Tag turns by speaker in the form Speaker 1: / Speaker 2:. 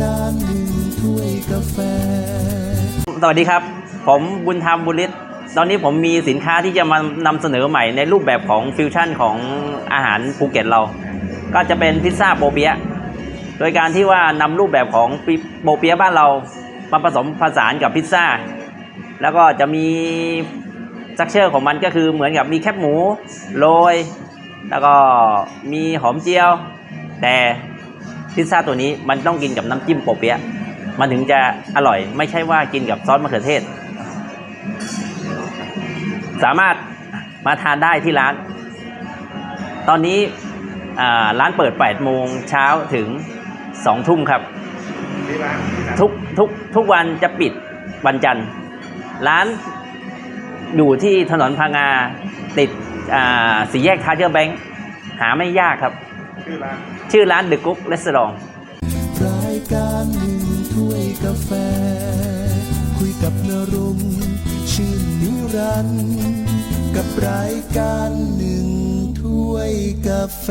Speaker 1: การหนึ่งถ้วยกาแฟ
Speaker 2: สวัสดีครับ ผมบุญธรรมบุญฤทธิ์ตอนนี้ผมมีสินค้าที่จะมานำเสนอใหม่ในรูปแบบของฟิวชั่นของอาหารภูเก็ตเรา ก็จะเป็นพิซซ่าโปเปียโดยการที่ว่านำรูปแบบของโปเปียบ้านเรามาผสมผสานกับพิซซ่า แล้วก็จะมีสักเชอร์ของมันก็คือเหมือนกับมีแคบหมูโรย แล้วก็มีหอมเจียว แต่ พิซซ่าตัวนี้มันต้องกินกับน้ำจิ้มโปเปียะมันถึงจะอร่อย ไม่ใช่ว่ากินกับซอสมะเขือเทศ สามารถมาทานได้ที่ร้าน ตอนนี้ร้านเปิด 8 โมงเช้าถึง 2 ทุ่มครับ ทุกทุกทุกวันจะปิดวันจันทร์ ร้านอยู่ที่ถนนพังงาติดสี่แยกทาเจอร์แบงค์หาไม่ยากครับ ชื่อร้านชื่อร้านเดอะกุ๊กเละสลอง
Speaker 1: รายการหนึ่งถ้วยกาแฟ คุยกับนรงชื่นนิรันดกับรายการหนึ่งถ้วยกาแฟ